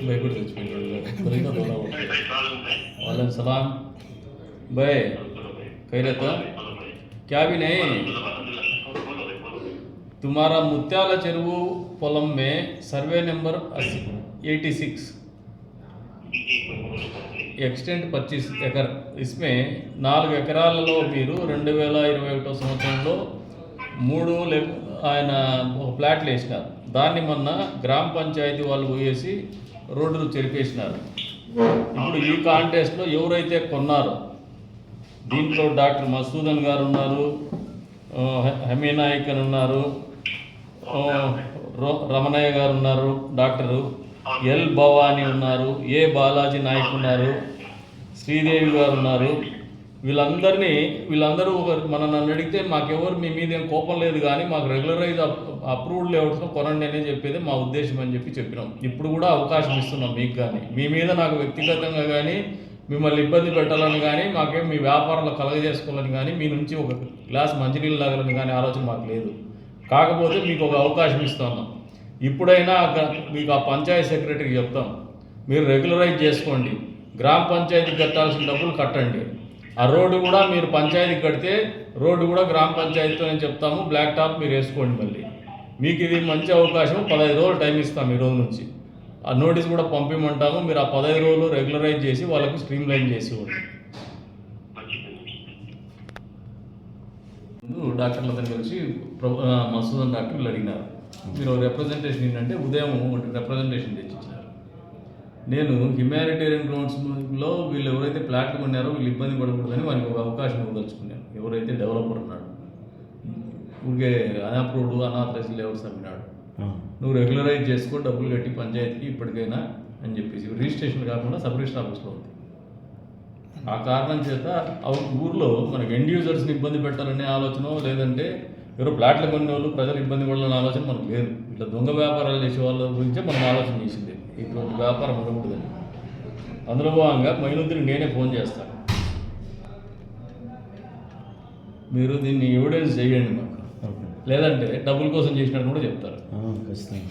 भाई कुछ बोले तो बोला वो वालेकुम सलाम भाई कह रहे तो क्या भी नहीं तुम्हारा मुत्याला చెరువు పొలం में survey number eighty six extent పచ్చీస్ acre ఇస్మే నాలుగు ఎకరాలలో మీరు రెండు వేల ఇరవై ఒకటో సంవత్సరంలో మూడు లే ఆయన ఒక ప్లాట్లు వేసినారు. దాన్ని మొన్న గ్రామ పంచాయతీ వాళ్ళు పోయేసి రోడ్డు చెరిపేసినారు. ఇప్పుడు ఈ కాంటెస్ట్లో ఎవరైతే కొన్నారో దీంట్లో డాక్టర్ మసూదన్ గారు ఉన్నారు ఆ, హమీ అని ఉన్నారు రో- రమణయ్య గారు ఉన్నారు డాక్టరు ఎల్ భవానీ ఉన్నారు ఏ బాలాజీ నాయక్ ఉన్నారు శ్రీదేవి గారు ఉన్నారు వీళ్ళందరినీ వీళ్ళందరూ ఒక మన నన్ను అడిగితే మాకెవరు మీ మీద ఏం కోపం లేదు కానీ మాకు రెగ్యులరైజ్ అప్రూవ్డ్ లేఅవుట్స్లో కొనండి అని చెప్పేది మా ఉద్దేశం అని చెప్పి చెప్పినాం. ఇప్పుడు కూడా అవకాశం ఇస్తున్నాం మీకు కానీ. మీ మీద నాకు వ్యక్తిగతంగా కానీ మిమ్మల్ని ఇబ్బంది పెట్టాలని కానీ మాకేం మీ వ్యాపారంలో కలగజేసుకోవాలని కానీ మీ నుంచి ఒక గ్లాస్ మంచినీళ్ళు తాగాలని కానీ ఆలోచన మాకు లేదు. కాకపోతే మీకు ఒక అవకాశం ఇస్తున్నాం ఇప్పుడైనా మీకు ఆ పంచాయతీ సెక్రటరీకి చెప్తాం. మీరు రెగ్యులరైజ్ చేసుకోండి. గ్రామ పంచాయతీ కట్టాల్సిన డబ్బులు కట్టండి. ఆ రోడ్డు కూడా మీరు పంచాయతీ కడితే రోడ్డు కూడా గ్రామ పంచాయతీతోనే చెప్తాము బ్లాక్ టాప్ మీరు వేసుకోండి మళ్ళీ. మీకు ఇది మంచి అవకాశం పదహైదు రోజులు టైం ఇస్తాం ఈ రోజు నుంచి. ఆ నోటీస్ కూడా పంపించమంటాము మీరు ఆ పదహైదు రోజులు రెగ్యులరైజ్ చేసి వాళ్ళకి స్ట్రీమ్ లైన్ చేసి ఇవ్వండి. డాక్టర్లతో కలిసి ప్రభు ఆ, మసూదన్ డాక్టర్లు అడిగినారు. మీరు రిప్రజెంటేషన్ ఏంటంటే ఉదయం ఒకటి రిప్రజెంటేషన్ తెచ్చిచ్చారు. నేను హ్యుమానిటేరియన్ గ్రౌండ్స్లో వీళ్ళు ఎవరైతే ప్లాట్లు కొన్నారో వీళ్ళు ఇబ్బంది పడకూడదని వానికి ఒక అవకాశం ఇవ్వదలుచుకున్నాను. ఎవరైతే డెవలపర్ ఉన్నాడు ఊరికే అన్అప్రూవ్డ్ అనాథరైజ్ లేఅవుట్స్ అమ్మినాడు. నువ్వు రెగ్యులరైజ్ చేసుకో డబ్బులు కట్టి పంచాయతీకి ఇప్పటికైనా అని చెప్పేసి. రిజిస్ట్రేషన్ కాకుండా సబ్ రిజిస్టర్ ఆఫీస్లో ఉంది. ఆ కారణం చేత ఊర్లో మనకి ఎండ్ యూజర్స్ని ఇబ్బంది పెట్టాలనే ఆలోచన లేదంటే ఎవరో ప్లాట్లు కొనే వాళ్ళు ప్రజలు ఇబ్బంది పడాలనే ఆలోచన మనకు లేదు. ఇట్లా దొంగ వ్యాపారాలు చేసే వాళ్ళ గురించే మనం ఆలోచన చేసింది. ఇటువంటి వ్యాపారం ఉండకూడదని. అందులో భాగంగా మైనుద్దరికి నేనే ఫోన్ చేస్తాను. మీరు దీన్ని ఎవిడెన్స్ చేయండి మాకు. లేదంటే డబ్బుల కోసం చేసినట్టు కూడా చెప్తారు. ఖచ్చితంగా.